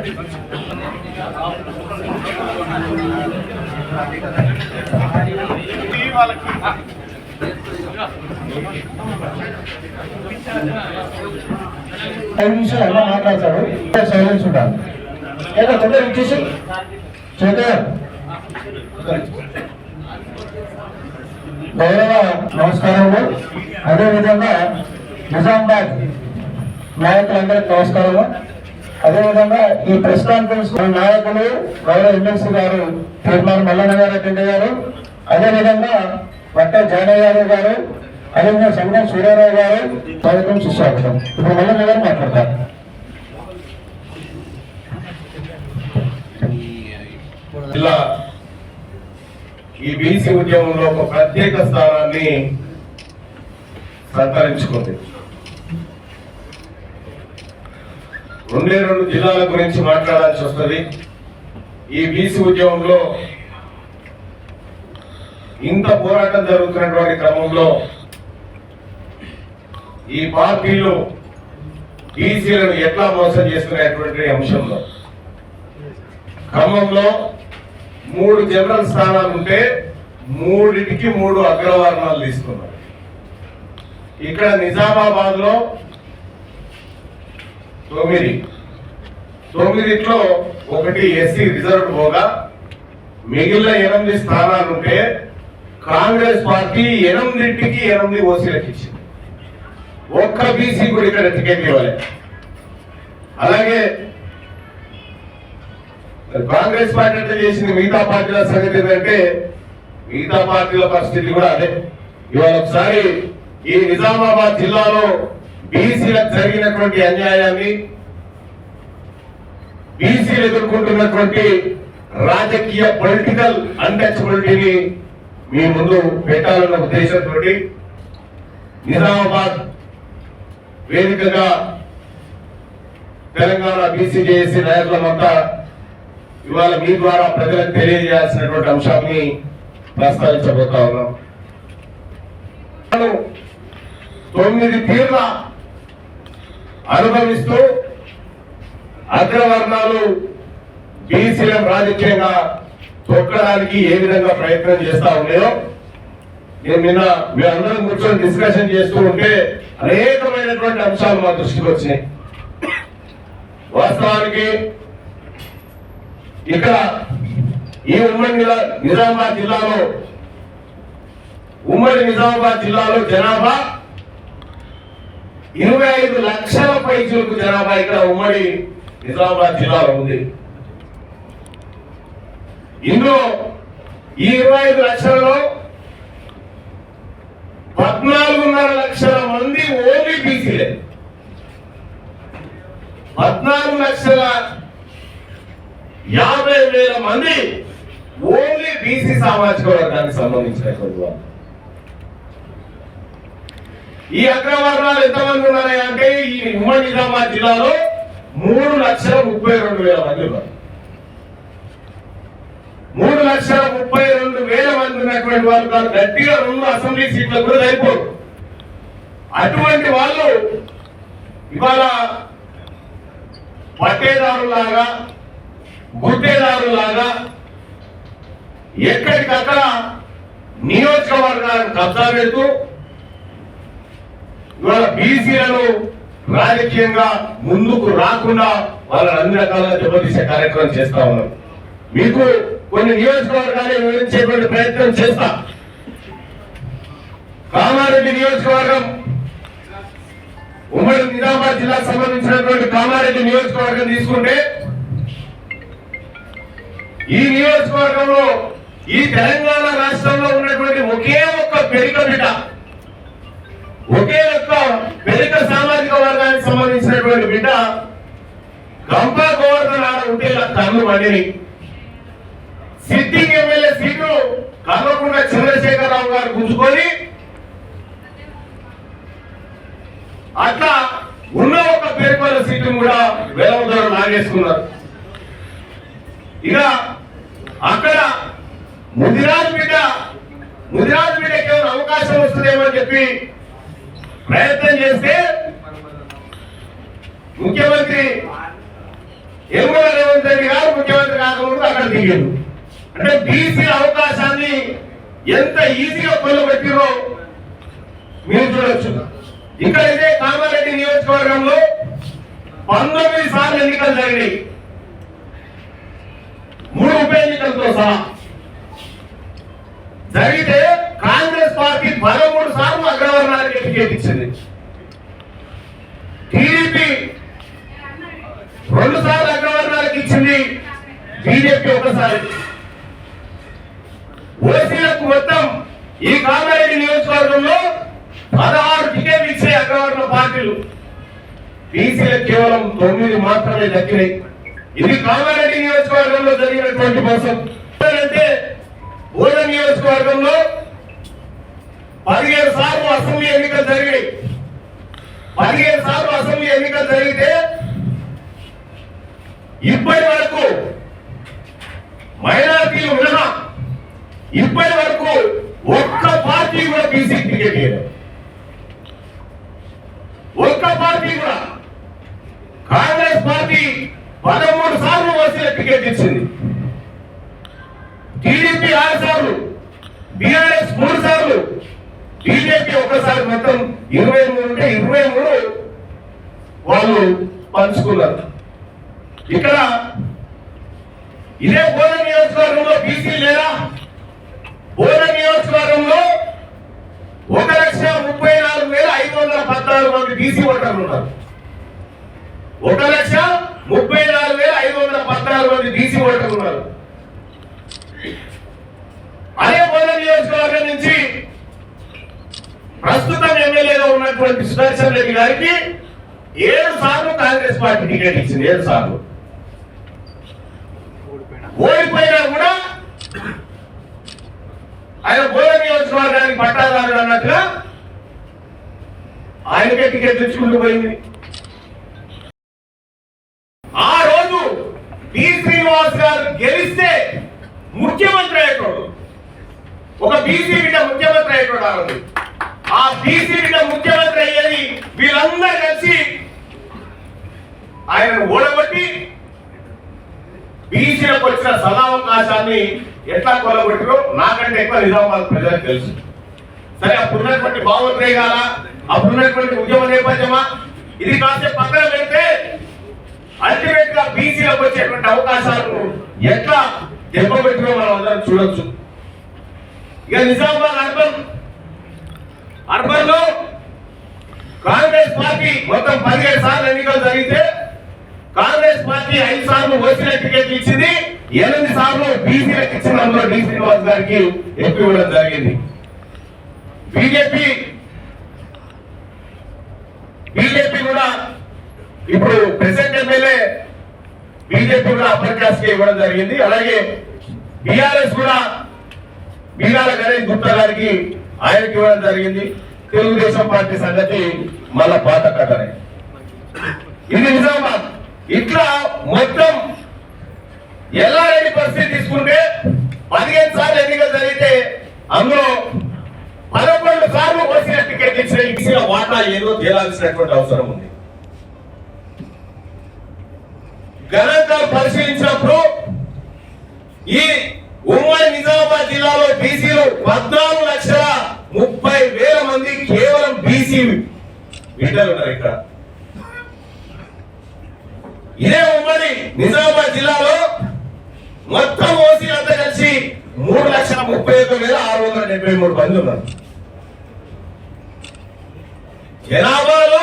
లోపల నిమిషాలు అలా మాట్లాడతాడు సైలెన్స్ ఉండాలి. ఏదో తొందర ఇచ్చేసి శేఖర్. గౌరవ నమస్కారము అదేవిధంగా నిజామాబాద్ నాయకులందరికీ నమస్కారము అదేవిధంగా ఈ ప్రెస్ కాన్ఫరెన్స్ నాయకులు గౌరవ ఎమ్మెల్సీ గారు తీర్మాన మల్లన్న గారు అటెండ్ అయ్యారు అదేవిధంగా వట్ట జానయ్య యాదవ్ గారు అదేవిధంగా సంగం సూర్యారావు గారు కార్యక్రమం సుస్వాగతం. ఇప్పుడు మల్లన్న గారు మాట్లాడతారు. జిల్లా ఈ బీసీ ఉద్యమంలో ఒక ప్రత్యేక స్థానాన్ని సంతరించుకుంది రెండే రెండు జిల్లాల గురించి మాట్లాడాల్సి వస్తుంది. ఈ బీసీ ఉద్యమంలో ఇంత పోరాటం జరుగుతున్నటువంటి క్రమంలో ఈ పార్టీలు బీసీలను ఎట్లా మోసం చేస్తున్నటువంటి అంశంలో. ఖమ్మంలో మూడు జనరల్ స్థానాలు ఉంటే మూడింటికి మూడు అగ్రవర్ణాలు తీసుకున్నారు. ఇక్కడ నిజామాబాద్లో తొమ్మిది. తొమ్మిదిట్లో ఒకటి ఎస్సీ రిజర్వ్ పోగా మిగిలిన ఎనిమిది స్థానాలు ఉంటే కాంగ్రెస్ పార్టీ ఎనిమిదింటికి ఎనిమిది ఓసీలకు ఇచ్చింది. ఒక్క బీసీ కూడా ఇక్కడ టికెట్ ఇవ్వలేదు అలాగే కాంగ్రెస్ పార్టీ అంటే చేసింది మిగతా పార్టీల సంగతి ఏంటంటే మిగతా పార్టీల పరిస్థితి కూడా అదే. ఇవాళ ఒకసారి ఈ నిజామాబాద్ జిల్లాలో బీసీలకు జరిగినటువంటి అన్యాయాన్ని బీసీలు ఎదుర్కొంటున్నటువంటి రాజకీయ పొలిటికల్ అన్టచబిలిటీని మీ ముందు పెట్టాలన్న ఉద్దేశంతో నిజామాబాద్ వేదికగా తెలంగాణ బీసీ జేఏసీ నాయకులమంతా ఇవాళ మీ ద్వారా ప్రజలకు తెలియజేయాల్సినటువంటి అంశాన్ని ప్రస్తావించబోతా ఉన్నాం. తొమ్మిది తీర్ల అనుభవిస్తూ అగ్రవర్ణాలు బీసీలను రాజకీయంగా తొక్కడానికి ఏ విధంగా ప్రయత్నం చేస్తా ఉన్నాయో నేను నిన్న మీ అందరం కూర్చొని డిస్కషన్ చేస్తూ ఉంటే అనేకమైనటువంటి అంశాలు మా దృష్టికి వచ్చినాయి. వాస్తవానికి ఇక్కడ ఈ ఉమ్మడి నిజామాబాద్ జిల్లాలో ఉమ్మడి నిజామాబాద్ జిల్లాలో జనాభా ఇరవై ఐదు లక్షల పైచులకు జనాభా ఇక్కడ ఉమ్మడి నిజామాబాద్ జిల్లాలో ఉంది. ఇందులో ఈ ఇరవై ఐదు లక్షలలో పద్నాలుగున్నర లక్షల మంది ఓన్లీ బీసీలే. పద్నాలుగు లక్షల యాభై వేల మంది ఓన్లీ బీసీ సామాజిక వర్గానికి సంబంధించినటువంటి వాళ్ళు ఈ అగ్రవర్ణాలు ఎంతమంది ఉన్నాయి అంటే ఈ ఉమ్మడి నిజామాబాద్ జిల్లాలో మూడు లక్షల ముప్పై రెండు వేల మంది ఉన్నారు. మూడు లక్షల ముప్పై రెండు వేల మంది ఉన్నటువంటి వాళ్ళు కాదు గట్టిగా రెండు అసెంబ్లీ సీట్లకు కూడా సరిపోరు. అటువంటి వాళ్ళు ఇవాళ పట్టేదారులాగా గుట్టేదారులాగా ఎక్కడికక్కడ నియోజకవర్గాలను కబ్జా పెడుతూ ఇవాళ బీసీలను రాజకీయంగా ముందుకు రాకుండా వాళ్ళని అన్ని రకాలుగా దెబ్బతీసే కార్యక్రమం చేస్తా ఉన్నారు. మీకు కొన్ని నియోజకవర్గాలు వివరించేటువంటి ప్రయత్నం చేస్తా. కామారెడ్డి నియోజకవర్గం ఉమ్మడి నిజామాబాద్ జిల్లాకు సంబంధించినటువంటి కామారెడ్డి నియోజకవర్గం తీసుకుంటే ఈ నియోజకవర్గంలో ఈ తెలంగాణ రాష్ట్రంలో ఉన్నటువంటి ఒకే ఒక్క పెరిక బిడ్డ ఒకే ఒక్క వెనుక సామాజిక వర్గానికి సంబంధించినటువంటి బిడ్డ గంపా గోవర్ధన్ ఆడ ఉంటే కన్ను మండిని. Sitting MLA seat Kalvakunta Chandrashekar Rao గారు గుంజుకొని అట్లా ఉన్న ఒక పేర్కొన్న సీటు కూడా వేలవదారు లాగేసుకున్నారు. ఇక అక్కడ ముదిరాజు బిడ్డ ముదిరాజు బిడ్డ కేవలం అవకాశం వస్తుందేమో చెప్పి ప్రయత్నం చేస్తే ముఖ్యమంత్రి ఎరుమల రేవంత్ రెడ్డి గారు ముఖ్యమంత్రి కాకముందు అక్కడ దిగారు. అంటే బీసీ అవకాశాన్ని ఎంత ఈజీగా కొల్లబెట్టిరో మీరు చూడొచ్చు. ఇక్కడ ఇదే కామారెడ్డి నియోజకవర్గంలో పంతొమ్మిది సార్లు ఎన్నికలు జరిగినాయి. మూడు ఉప ఎన్నికలతో సహా. జరిగితే కాంగ్రెస్ పదమూడు సార్లు అగ్రవర్ణాలకు టికెట్ ఇచ్చింది. టీడీపీ రెండు సార్లు అగ్రవర్ణాలకు ఇచ్చింది. బీజేపీ ఒకసారి. ఓసీలకు మొత్తం ఈ కామారెడ్డి నియోజకవర్గంలో పదహారు టికెట్లు ఇచ్చే అగ్రవర్ణ పార్టీలు. బీసీలకు కేవలం తొమ్మిది మాత్రమే దక్కినాయి. ఇది కామారెడ్డి నియోజకవర్గంలో జరిగినటువంటి మోసం. అంటే ఊర నియోజకవర్గంలో పదిహేను సార్లు అసెంబ్లీ ఎన్నికలు జరిగాయి పదిహేను సార్లు అసెంబ్లీ ఎన్నికలు జరిగితే ఇప్పటి వరకు మైనార్టీలు మినహా ఇప్పటి వరకు ఒక్క పార్టీ కూడా బీసీ టికెట్ ఇవ్వలేదు ఒక్క పార్టీ కూడా. కాంగ్రెస్ పార్టీ పదమూడు సార్లు వచ్చిన టికెట్ ఇచ్చింది. టీడీపీ ఆరు సార్లు బీఆర్ఎస్ మూడు సార్లు బీజేపీ ఒకసారి మొత్తం ఇరవై మూడు ఉంటే ఇరవై మూడు వాళ్ళు పంచుకున్నారు. ఇక్కడ ఇదే బోధ నియోజకవర్గంలో బీసీ లేదా బోధ నియోజకవర్గంలో ఒక లక్ష ముప్పై నాలుగు వేల ఐదు వందల పద్నాలుగు మంది బీసీ ఓటర్లు ఉన్నారు. ఒక లక్ష ముప్పై నాలుగు వేల ఐదు వందల పద్నాలుగు మంది బీసీ ఓటర్లు ఉన్నారు. అదే బోధ నియోజకవర్గం నుంచి ప్రస్తుతం ఎమ్మెల్యేగా ఉన్నటువంటి సుదర్శన్ రెడ్డి గారికి ఏడు సార్లు కాంగ్రెస్ పార్టీ టికెట్ ఇచ్చింది ఏడు సార్లు. ఓడిపోయినా కూడా ఆయన బోధ నియోజకవర్గానికి పట్టాదారుడు అన్నట్టుగా ఆయనకే టికెట్ తెచ్చుకుంటూ పోయింది. ఆ రోజు పి శ్రీనివాస్ గారు గెలిస్తే ముఖ్యమంత్రి అయ్యేటోడు. ఒక బీసీ బిడ్డ ముఖ్యమంత్రి అయ్యేటోడు ఆ రోజు. ఆ బీసీ బిడ్డ ముఖ్యమంత్రి అయ్యేది వీళ్ళందరూ కలిసి ఆయనను ఓడగొట్టి బీసీలకు వచ్చిన సదావకాశాన్ని ఎట్లా కొలగొట్టారో నాకంటే ఎక్కువ నిజామాబాద్ ప్రజలకు తెలుసు. సరే అప్పుడున్నటువంటి భావోద్రేగాల అప్పుడున్నటువంటి ఉద్యమ నేపథ్యమా? ఇది కాస్త పక్కన పెడితే అల్టిమేట్గా బీసీలకు వచ్చేటువంటి అవకాశాలను ఎట్లా దెబ్బపెట్టినో మనం అందరం చూడొచ్చు. ఇక నిజామాబాద్ అర్థం అర్బన్లో కాంగ్రెస్ పార్టీ మొత్తం పదిహేడు సార్లు ఎన్నికలు జరిగితే కాంగ్రెస్ పార్టీ ఐదు సార్లు ఓసీల టికెట్ ఇచ్చింది ఎనిమిది సార్లు బీసీలకు ఇచ్చిన అందులో డి శ్రీనివాస్ గారికి ఎంపీ ఇవ్వడం జరిగింది. బీజేపీ బీజేపీ కూడా ఇప్పుడు ప్రెసిడెంట్ ఎమ్మెల్యే బీజేపీ కూడా అప్పర్ క్లాస్కి ఇవ్వడం జరిగింది. అలాగే బీఆర్ఎస్ కూడా బీరాల గణేష్ గుప్తా గారికి ఆయనకి ఇవ్వడం జరిగింది. తెలుగుదేశం పార్టీ సంగతి మళ్ళా పాత కథనే. ఇది నిజామాబాద్. ఇట్లా మొత్తం ఎల్లారెడ్డి పరిస్థితి తీసుకుంటే పదిహేను సార్లు ఎన్నికలు జరిగితే అందులో పదకొండు సార్లు వచ్చిన టికెట్ ఇచ్చిన ఇచ్చిన వాటా ఏదో తేలాల్సినటువంటి అవసరం ఉంది. గణాంకాలు పరిశీలించినప్పుడు ఈ ఉమ్మడి నిజామాబాద్ జిల్లాలో బీసీలు పద్నాలుగు లక్షల ముప్పై వేల మంది కేవలం బీసీ బిడ్డలు ఉన్నారు ఇక్కడ. ఇదే ఉమ్మడి నిజామాబాద్ జిల్లాలో మొత్తం ఓసీ అంతా కలిసి మూడు లక్షల ముప్పై ఒక్క వేల ఆరు వందల డెబ్బై మూడు మంది ఉన్నారు. జనాభాలో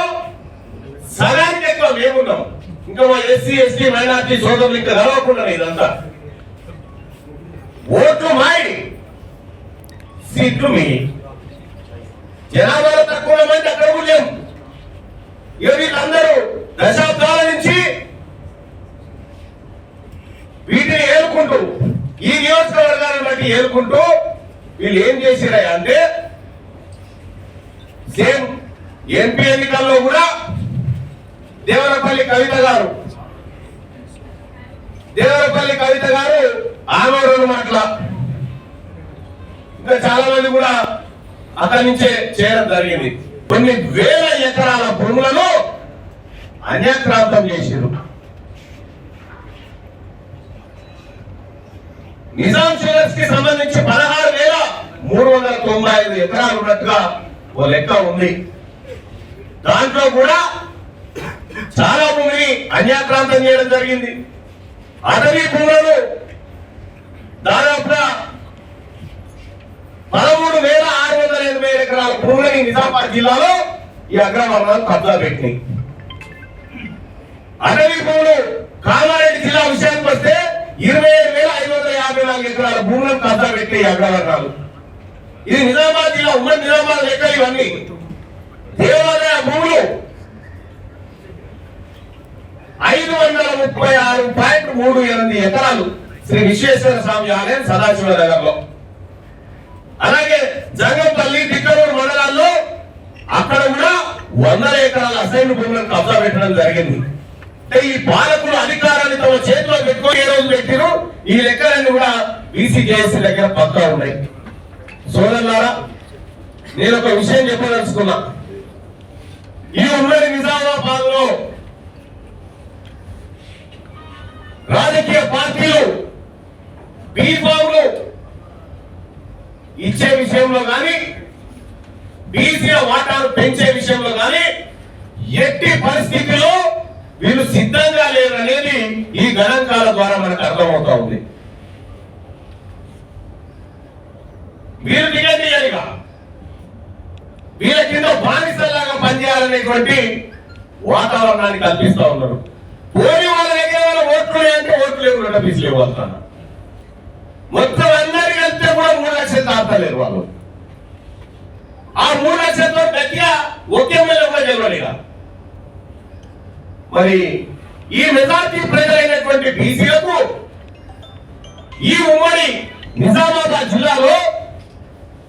సగానికి ఎక్కువ మేమున్నాం. ఇంకా మా ఎస్సీ ఎస్టీ మైనార్టీ సోదరులు ఇంకా కలవకుండా ఇదంతా ఓట్లు మాయి సీట్లు మీ జనాభాలో తక్కువ మంది అక్కడ కూడా లేము వీళ్ళందరూ దశాబ్దాల నుంచి వీటిని ఏలుకుంటూ ఈ నియోజకవర్గాలను బట్టి ఏలుకుంటూ వీళ్ళు ఏం చేసిరా అంటే సేమ్ ఎంపీ ఎన్నికల్లో కూడా దేవరపల్లి కవిత గారు దేవరపల్లి కవిత గారు ఆమె రెండు మాటల. ఇంకా చాలా మంది కూడా అక్కడి నుంచే చేయడం జరిగింది. కొన్ని వేల ఎకరాల భూములను అన్యత్రాంతం చేసిరు నిజాం షుగర్స్కి సంబంధించి పదహారు వేల మూడు వందల తొంభై ఐదు ఎకరాలు ఉన్నట్టుగా ఓ లెక్క ఉంది. దాంట్లో కూడా చాలా భూమిని అన్యాక్రాంతం చేయడం జరిగింది. అటవీ భూములను దాదాపుగా పదమూడు వేల ఆరు వందల ఎనభై ఎకరాల భూములని నిజామాబాద్ జిల్లాలో ఈ అగ్రవర్ణాలు కబ్జా పెట్టినాయి అటవీ భూములు కామారెడ్డి జిల్లా విషయానికి వస్తే ఇరవై ఏడు వేల ఐదు వందల యాభై నాలుగు ఎకరాల భూములను కబ్జా పెట్టినాయి అగ్రవర్ణాలు. ఇది నిజామాబాద్ జిల్లా ఉమ్మడి నిజామాబాద్ లెక్కలు ఇవన్నీ. దేవాలయ భూములు ఐదు వందల ముప్పై ఆరు పాయింట్ మూడు ఎనిమిది ఎకరాలు శ్రీ విశ్వేశ్వర స్వామి ఆలయం సదాశివ నగర్లో. అలాగే జంగంపల్లి దిక్కలూరు మండలాల్లో అక్కడ కూడా వందల ఎకరాల అసైన్ భూములను కబ్జా పెట్టడం జరిగింది. అంటే ఈ పాలకులు అధికారాన్ని తమ చేతిలో పెట్టుకొని ఏ రోజు పెట్టిరు ఈ లెక్కలన్నీ కూడా బీసీజేఎస్సీ దగ్గర పక్కా ఉన్నాయి. సోదరులారా నేను ఒక విషయం చెప్పదలుచుకున్నా. ఈ ఉమ్మడి నిజామాబాద్లో రాజకీయ పార్టీలు బీఫాములు ఇచ్చే విషయంలో కానీ బీసీల వాటాను పెంచే విషయంలో కానీ ఎట్టి పరిస్థితిలో వీళ్ళు సిద్ధంగా లేరు అనేది ఈ గణాంకాల ద్వారా మనకు అర్థమవుతా ఉంది. వీరు చేయాలిగా వీళ్ళ కింద బానిసల్లాగా పనిచేయాలనేటువంటి వాతావరణాన్ని కల్పిస్తా ఉన్నారు. పోని వాళ్ళ దగ్గర వాళ్ళ ఓట్లు అంటే ఓట్లు లేవు రెండు అంటున్నారు. మొత్తం అందరి కలిపితే కూడా మూడు లక్షలు దాటలేరు వాళ్ళు ఆ మూడు లక్షలతో గట్టిగా ఒకే మీద కూడా గెలవలేగా మరి ఈ మెజార్టీ ప్రజలైనటువంటి బీసీలకు ఈ ఉమ్మడి నిజామాబాద్ జిల్లాలో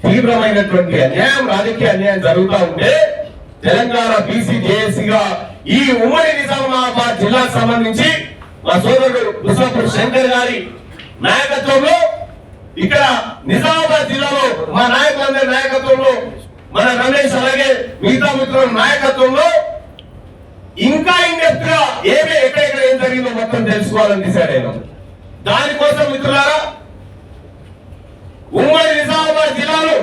తీవ్రమైనటువంటి అన్యాయం రాజకీయ అన్యాయం జరుగుతూ ఉంటే తెలంగాణ బీసీ జేఏసీగా ఈ ఉమ్మడి నిజామాబాద్ జిల్లాకు సంబంధించి మా సోదరుడు ముసాఫర్ శంకర్ గారి నాయకత్వంలో ఇక్కడ నిజామాబాద్ జిల్లాలో మా నాయకులందరి నాయకత్వంలో మన రమేష్ అలాగే మిగతా మిత్రుల నాయకత్వంలో ఇంకా ఇండెప్త్ ఏమి ఎక్కడెక్కడ ఏం జరిగిందో మొత్తం తెలుసుకోవాలని డిసైడ్ అయినాం. దానికోసం మిత్రులారా ఉమ్మడి నిజామాబాద్ జిల్లాలో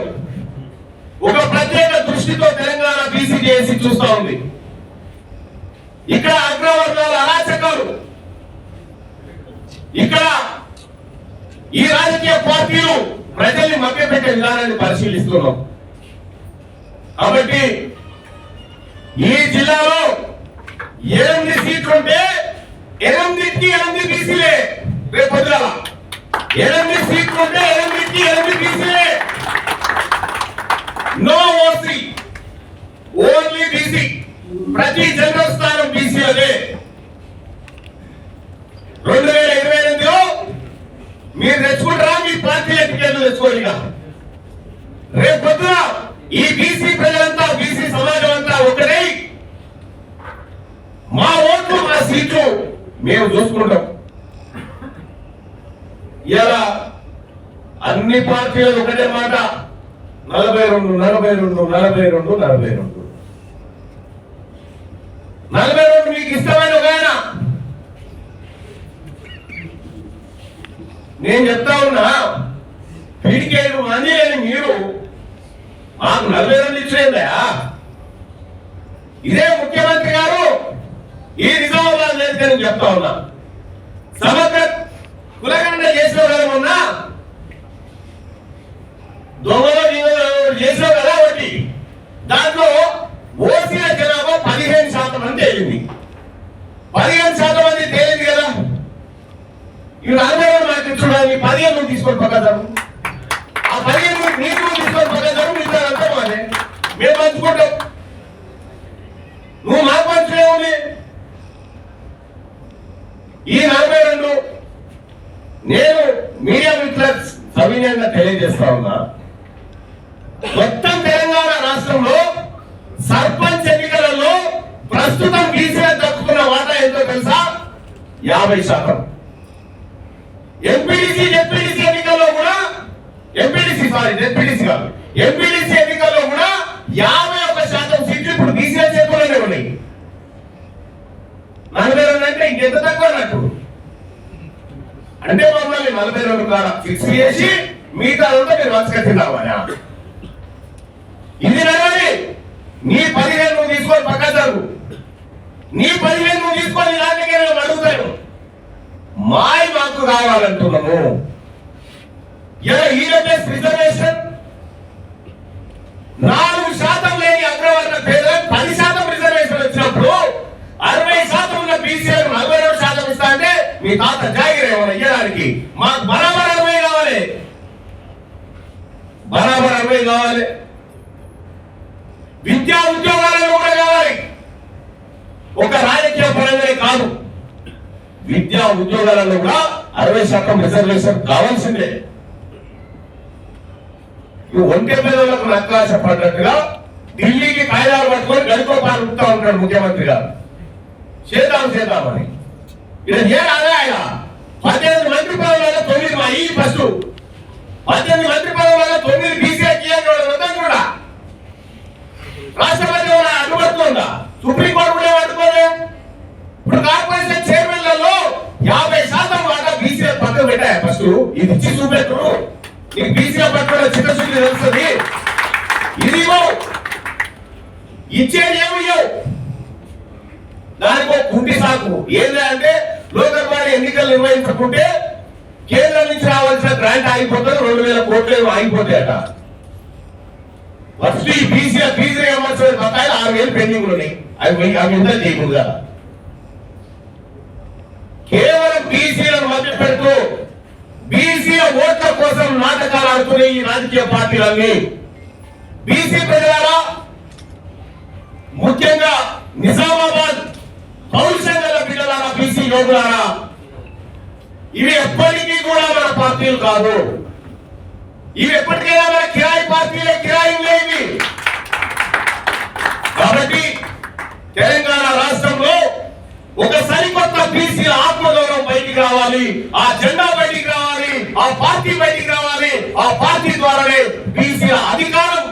ఒక ప్రత్యేక దృష్టితో తెలంగాణ బీసీజేఏసీ చూస్తా ఉంది. ఇక్కడ అగ్రవర్ణాల అరాచకాలు ఇక్కడ ఈ రాజకీయ పార్టీలు ప్రజల్ని మభ్యపెట్టే విధానాన్ని పరిశీలిస్తున్నాం. కాబట్టి ఈ జిల్లాలో ఎనిమిది సీట్లు ఉంటే ఎనిమిదికి ఎనిమిది బీసీలే. రేపు పొద్దున ఎనిమిది సీట్లు ఉంటే ఎనిమిదికి ఎనిమిది బీసీలే. నో ఓసీ ఓన్లీ బీసీ ప్రతి జనరల్ స్థానం బీసీలదే రెండు వేల ఇరవై మీరు తెచ్చుకుంటారా? మీ పార్టీ ఎన్నికలు తెచ్చుకోరు ఇక రేపు పొద్దున ఈ బీసీ ప్రజలంతా బీసీ సమాజం అంతా ఒకటై మా ఓట్లు మా సీట్లు మేము చూసుకుంటాం. ఇలా అన్ని పార్టీలు ఒకటే మాట. నలభై రెండు నలభై రెండు నలభై రెండు నలభై రెండు. నలభై రెండు మీకు ఇష్టమైన ఒక ఆయన నేను చెప్తా ఉన్నా పీడికేడు అని లేని మీరు మాకు నలభై రెండు ఇచ్చేదా ఇదే ముఖ్యమంత్రి గారు ఈ నిజామాబాద్ వేదిక నేను చెప్తా ఉన్నా. సమగ్ర కులగండ చేసిన కదా మొన్న? దొంగలో కదా ఒకటి? దాంట్లో ఓసీల జనాభా పదిహేను శాతం అని తేలింది. పదిహేను శాతం మంది తేలింది కదా? ఈ నలభై వేలు నాకు ఇచ్చుకోవడానికి పదిహేను మంది తీసుకొని పక్కదారు ఆ పదిహేను మంది నీకు తీసుకొని పక్కదారు మిగతా అంతా మాదే. మేము పంచుకుంటాం. నువ్వు మాకు పంచులే ఈ నలభై రెండు నేను మీడియా మిత్ర సవినయంగా తెలియజేస్తా ఉన్నా. నీ పదిహేను నువ్వు తీసుకొని పక్క జరుగు. నీ పదివేలు నువ్వు తీసుకొని ఇలాంటికే అడుగుతాడు. మాయ మాకు కావాలంటున్నాము. ఇలా ఈడబ్ల్యూఎస్ రిజర్వేషన్ నాలుగు శాతం లేని అగ్రవర్ణ పేదలకు పది శాతం రిజర్వేషన్ వచ్చినప్పుడు అరవై శాతం ఉన్న బీసీలకు నలభై రెండు శాతం ఇస్తా అంటే మీ తాత జాగిరి ఏమైనా ఇయ్యడానికి మాకు బరాబర్ అరవై కావాలి. బరాబర్ అరవై కావాలి. విద్యా ఉద్యోగాలలో కూడా కావాలి? ఒక రాజకీయ పరంగానే కాదు. విద్యా ఉద్యోగాలలో కూడా అరవై శాతం రిజర్వేషన్ కావాల్సిందే. ఈ ఒంటె పిల్లలకు నక్కాశ పడ్డట్టుగా ఢిల్లీకి కాయదాలు పట్టుకొని గడిపో పాల్గొంటా ఉంటాడు ముఖ్యమంత్రి గారు. చేద్దాం చేద్దామని ఇది ఏ రాదా ఆయన? పద్దెనిమిది మంత్రి పదవులలో తొమ్మిది మా ఈ ఫస్ట్. పద్దెనిమిది మంత్రి పదవులలో తొమ్మిది బీసీఐకి మొత్తం రాష్ట్రపతి ఏమైనా అడ్డుపడుతుందా సుప్రీంకోర్టు కూడా ఏం అడ్డుకోలే ఇప్పుడు కార్పొరేషన్ చైర్మన్లలో యాభై శాతం వాటా బీసీల పక్కన పెట్టాయి ఫస్ట్ ఇది ఇచ్చి చూపెట్టు. నీకు బీసీల పక్కన చిత్తశుద్ధి తెలుస్తుంది. ఇది ఇవ్వవు ఇచ్చేది ఏమి ఇవ్వవు దానికి ఒక కుంటి సాకు. ఏంటి అంటే లోకల్ బాడీ ఎన్నికలు నిర్వహించకుంటే కేంద్రం నుంచి రావాల్సిన గ్రాంట్ ఆగిపోతుంది. రెండు వేల కోట్లు ఏమో ఆగిపోతాయట. ఫస్ట్ ఈ బీసీ ఫీజు రియంబర్స్మెంట్ బకాయిలు ఆరు వేలు పెండింగ్ ఉన్నాయి. అవి అవి ఎంత చేయకూడదు? కేవలం బీసీలను మధ్య పెడుతూ బీసీల ఓట్ల కోసం నాటకాలు ఆడుతున్నాయి ఈ రాజకీయ పార్టీలన్నీ. బీసీ ప్రజలారా ముఖ్యంగా నిజామాబాద్ పౌరుషంగల పిల్లలారా బీసీ యోగులారా ఇవి ఎప్పటికీ కూడా మన పార్టీలు కాదు. ఇవి ఎప్పటికైనా మన కిరాయి పార్టీలే కిరాయి లేవి కాబట్టి తెలంగాణ రాష్ట్రంలో ఒక సరికొత్త బీసీల ఆత్మగౌరవం బయటికి రావాలి ఆ జెండా బయటికి రావాలి ఆ పార్టీ బయటికి రావాలి ఆ పార్టీ ద్వారానే బీసీల అధికారం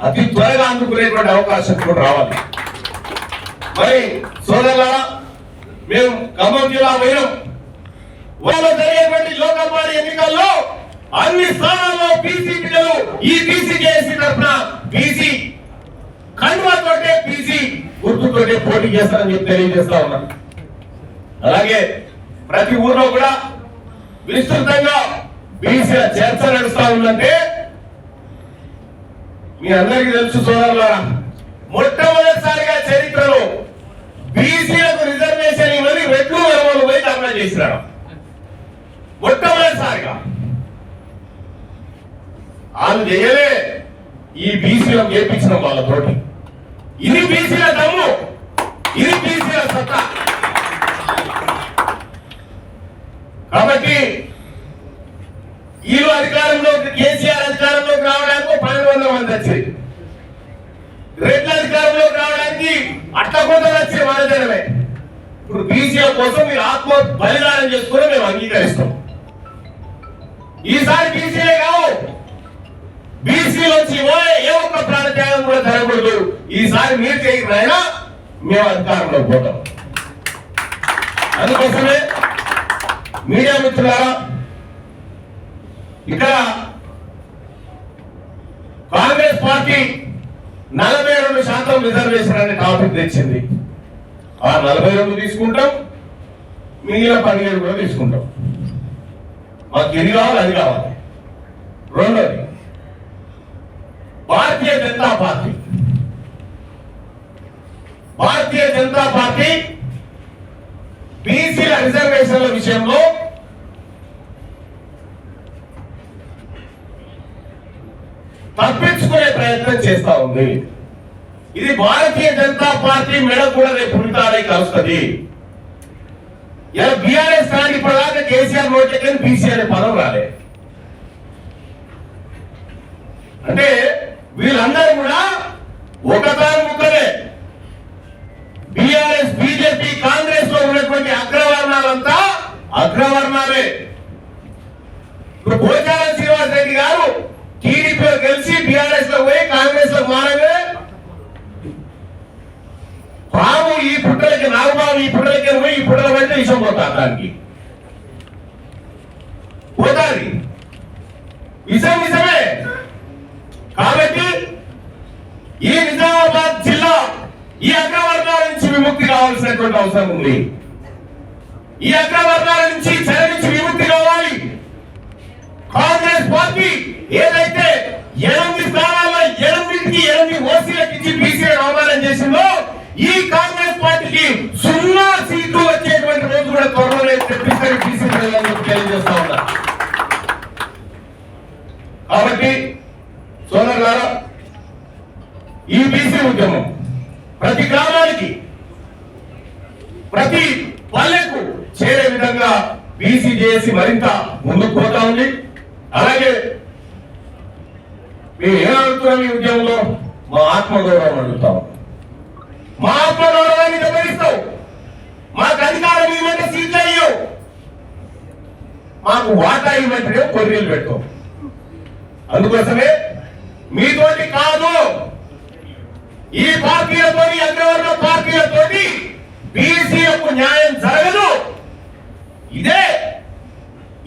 అతి త్వరగా అందుకునేటువంటి అవకాశం కూడా రావాలి. మరి సోదరులారా మేము ఖమ్మం జిల్లా పోయినాం వాళ్ళు జరిగేటువంటి లోకల్ బాడీ ఎన్నికల్లో అన్ని స్థానాల్లో బీసీ బిడ్డలు ఈ బీసీ జేఏసీ తరఫున బీసీ కండువాతోటే బీసీ గుర్తుతోటే పోటీ చేస్తారని చెప్పి తెలియజేస్తా ఉన్నాను అలాగే ప్రతి ఊర్లో కూడా విస్తృతంగా బీసీల చర్చ నడుస్తా ఉందంటే మీ అందరికీ తెలుసు సోదరులారా మొట్టమొదటిసారిగా చరిత్రలో బీసీలకు రిజర్వేషన్ ఇవ్వని రెడ్లు వరవలు పోయి ధర్నా చేసినారు. మొట్టమొదటిసారిగా. వాళ్ళు చేయలే ఈ బీసీలకు చేపించిన వాళ్ళతోటి. ఇది బీసీల దమ్ము. ఇది బీసీల సత్తా. కాబట్టి వీళ్ళు అధికారంలో కేసీఆర్ అధికారంలోకి రావడానికి పన్నెండు వందల మంది వచ్చింది రెడ్ల అధికారంలోకి రావడానికి అట్ల కొంత వచ్చే మన ఇప్పుడు బీసీల కోసం మీరు ఆత్మ బలిదానం చేసుకుని మేము అంగీకరిస్తాం. ఈసారి బీసీలే కావు. బీసీలు వచ్చి ఏ ఒక్క ప్రాణత్యాగం కూడా జరగకూడదు. ఈసారి మీరు చేయకపోయినా మేము అధికారంలో పోతాం. అందుకోసమే మీడియా మిత్రులారా ఇక్కడ కాంగ్రెస్ పార్టీ నలభై రెండు శాతం రిజర్వేషన్ అనే టాపిక్ తెచ్చింది. ఆ నలభై రెండు తీసుకుంటాం మిగిలిన పదిహేడు కూడా తీసుకుంటాం. మాకు ఇది కావాలి అది కావాలి. రెండోది భారతీయ జనతా పార్టీ. భారతీయ జనతా పార్టీ బీసీల రిజర్వేషన్ల విషయంలో తప్పించుకునే ప్రయత్నం చేస్తా ఉంది. ఇది భారతీయ జనతా పార్టీ మెడ కూడా రేపు పురితాడే కలుస్తుంది. ఇలా బీఆర్ఎస్ కానీ ఇప్పటిదాకా కేసీఆర్ నోట్లకి బీసీ అనే పదం రాలే. అంటే వీళ్ళందరూ కూడా ఒకసారి ముక్కలే. బిఆర్ఎస్ బీజేపీ కాంగ్రెస్లో ఉన్నటువంటి అగ్రవర్ణాలంతా అగ్రవర్ణాలే. ఇప్పుడు భోజనాల శ్రీనివాస్ రెడ్డి గారు టీడీపీలో గెలిచి బీఆర్ఎస్లో పోయి కాంగ్రెస్లో మారగా పాము ఈ పుట్టలకి నాగబాబు ఈ పుట్టలకి పోయి ఈ పుట్టల పడితే విషయం పోతారు దానికి పోతాది విషం విషమే కాబట్టి ఈ నిజామాబాద్ జిల్లా ఈ అగ్రవర్గాల నుంచి విముక్తి కావాల్సినటువంటి అవసరం ఉంది. ఈ అగ్రవర్ణాల నుంచి చెర నుంచి విముక్తి కావాలి. కాంగ్రెస్ పార్టీ ఏదైతే ఎనిమిది స్థానాల్లో ఎనిమిదికి ఎనిమిది ఓసీలకు ఇచ్చి బీసీ రావాలని చేసిందో ఈ కాంగ్రెస్ పార్టీకి సున్నా సీట్లు వచ్చేటువంటి రోజు కూడా త్వరలోనే తెప్పిస్తారు బీసీ ప్రజలకు తెలియజేస్తా ఉన్నా కాబట్టి సోదరులారా ఈ బీసీ ఉద్యమం ప్రతి గ్రామానికి ప్రతి పల్లెకు చేరే విధంగా బీసీ చేసి మరింత ముందుకు పోతా ఉంది. అలాగే మేము ఏమడుగుతున్నాం ఈ ఉద్యమంలో? మా ఆత్మగౌరవం అడుగుతాం మా ఆత్మగౌరవాన్ని గమనిస్తావు మాకు అధికారం ఇవ్వమంటే సీట్లు అయ్యో మాకు వాటా ఇవ్వమంటే కొర్రీలు పెట్టాం. అందుకోసమే మీతోటి కాదు ఈ పార్టీలతోటి అగ్రవర్ణ పార్టీలతోటి బీసీలకు న్యాయం జరగదు. ఇదే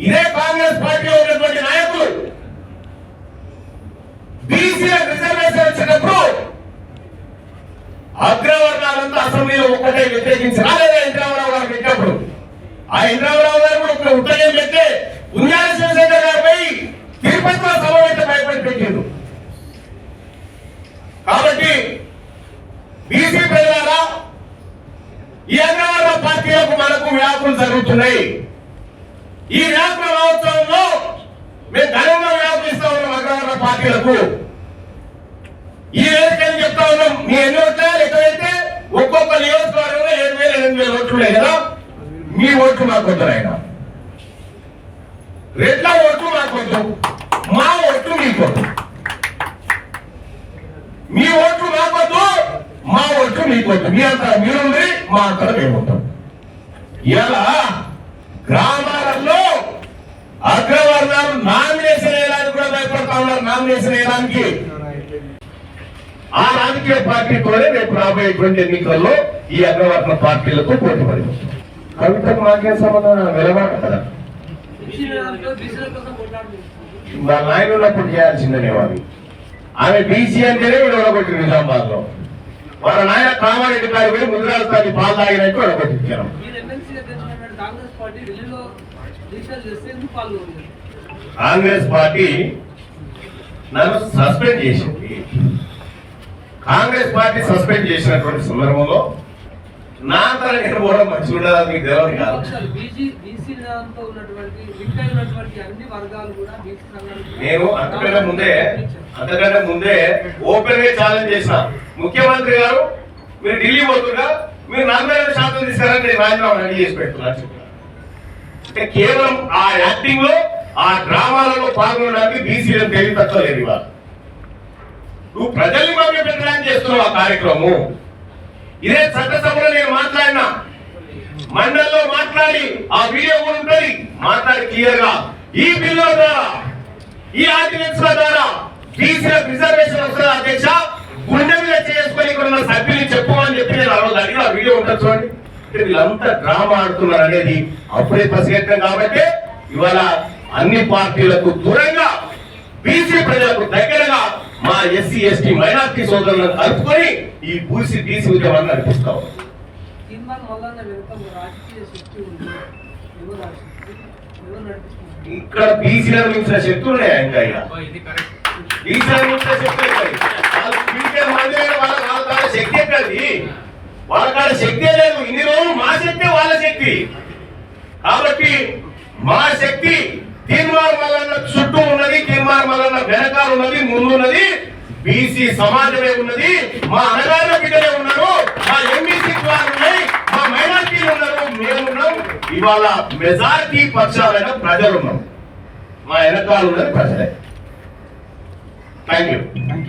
ఇదే కాంగ్రెస్ పార్టీలో ఉన్నటువంటి నాయకులు బీసీలకు రిజర్వేషన్ వచ్చినప్పుడు అగ్రవర్ణాలంతా అసెంబ్లీలో ఒక్కటే వ్యతిరేకించి రాలేదా ఇంద్రావరావు గారు పెట్టినప్పుడు? ఆ ఇంద్రావరావు గారు కూడా ఒక ఉత్తరం పెడితే పుణ్యాల శివశంకర్ గారిపై తిరుపతిలో సమావేశం భయపడి పెట్టిండు. కాబట్టి బీసీ ప్రజలారా ఈ పార్టీలకు మనకు వ్యాపులు జరుగుతున్నాయి. ఈ వ్యాపుల మహోత్సవంలో మేము ఘనంగా వ్యాపిస్తా ఉన్నాం అగ్రవర్ణ పార్టీలకు. ఈ వేదికని చెప్తా ఉన్నాం మీ ఎన్ని ఓట్ల ఎక్కడైతే ఒక్కొక్క నియోజకవర్గంలో ఏడు వేల ఎనిమిది వేల ఓట్లు ఉన్నాయి కదా మీ ఓట్లు మాకు వద్దు ఆయన రెడ్ల ఓట్లు మాకు వద్దు మా ఓట్లు మీకు మీ ఓట్లు మాకు వద్దు మా వచ్చు మీకు వచ్చు మీ అంతా మీరుంది మా అంతా మేము ఉంటాం ఇలా గ్రామాలలో అగ్రవర్ణాలు నామినేషన్ వేయడానికి కూడా భయపడతా ఉన్నారు. నామినేషన్ వేయడానికి ఆ రాజకీయ పార్టీతోనే రేపు రాబోయేటువంటి ఎన్నికల్లో ఈ అగ్రవర్ణ పార్టీలతో పోటీ పడి కవితకు మాకేం సంబంధం? వెలమాట కదా. మా నాయన ఉన్నప్పుడు చేయాల్సిందనే ఆమె బీసీ అంటేనే వీడు నిజామాబాద్లో వాళ్ళ నాయన కామారెడ్డి గారి పోయి ముద్రాల స్థాయి పాలు తాగినట్టు పాల్గొంది కాంగ్రెస్ పార్టీ నన్ను సస్పెండ్ చేసింది. కాంగ్రెస్ పార్టీ సస్పెండ్ చేసినటువంటి సందర్భంలో నా నేను కూడా మంచిగా ఉండదని మీకు తెలియదు కాదు? నేను అంతకంటే ముందే అంతకంటే ముందే ఓపెన్గా ఛాలెంజ్ చేసిన. ముఖ్యమంత్రి గారు మీరు ఢిల్లీ పోతున్నా మీరు నలభై ఐదు శాతం తీసుకురాని నేను రాజీనామా రెడీ చేసి చెప్పిన. అంటే కేవలం ఆ యాక్టింగ్లో ఆ డ్రామాలలో పాల్గొనడానికి బీసీలను తెలివి తక్కువ లేదు ఇవాళ. నువ్వు ప్రజల్ని మభ్య పెట్టడానికి చేస్తున్నావు ఆ కార్యక్రమం. ఇదే చట్టసభలో నేను మాట్లాడినా. మండలిలో మాట్లాడి ఆ వీడియో కూడా ఉంటుంది. మాట్లాడి క్లియర్గా. ఈ బిల్లు ద్వారా ఈ ఆర్డినెన్స్ ద్వారా బీసీల రిజర్వేషన్ వస్తుంది అధ్యక్ష? గుండె మీద చేసుకొని ఇక్కడ ఉన్న సభ్యులు చెప్పమని చెప్పి నేను ఆ రోజు అడిగిన ఆ వీడియో ఉంటుంది చూడండి. వీళ్ళంతా డ్రామా ఆడుతున్నారు అనేది అప్పుడే పసిగట్టాం కాబట్టి ఇవాళ అన్ని పార్టీలకు దూరంగా బీసీ ప్రజలకు మా ఎస్సీ ఎస్టీ మైనార్టీ సోదరులను కలుపుకొని ఈ బూసీ బీసీ ఉద్యమాన్ని నడిపిస్తాం. ఇక్కడ బీసీలను మించిన శక్తులు ఉన్నాయి ఇంకా ఇక్కడ? బీసీలను మించిన శక్తులు వాళ్ళు వాళ్ళ శక్తే లేదు. ఇన్ని రోజులు మా శక్తి వాళ్ళ శక్తి. కాబట్టి మా శక్తి తీర్మార్ మల్లన్న చుట్టూ ఉన్నది తీర్మార్ మల్లన్న వెనకాల ఉన్నది ముందున్నది. బీసీ సమాజమే ఉన్నది. మా అనగారిన బిడ్డలే ఉన్నారు. మా ఎంబీసీ ఉన్నాయి. మా మైనార్టీలు ఉన్నారు. మేమున్నాం ఇవాళ మెజార్టీ పక్షాలైన ప్రజలున్నాం మా వెనకాల ఉన్నది ప్రజలే. Thank you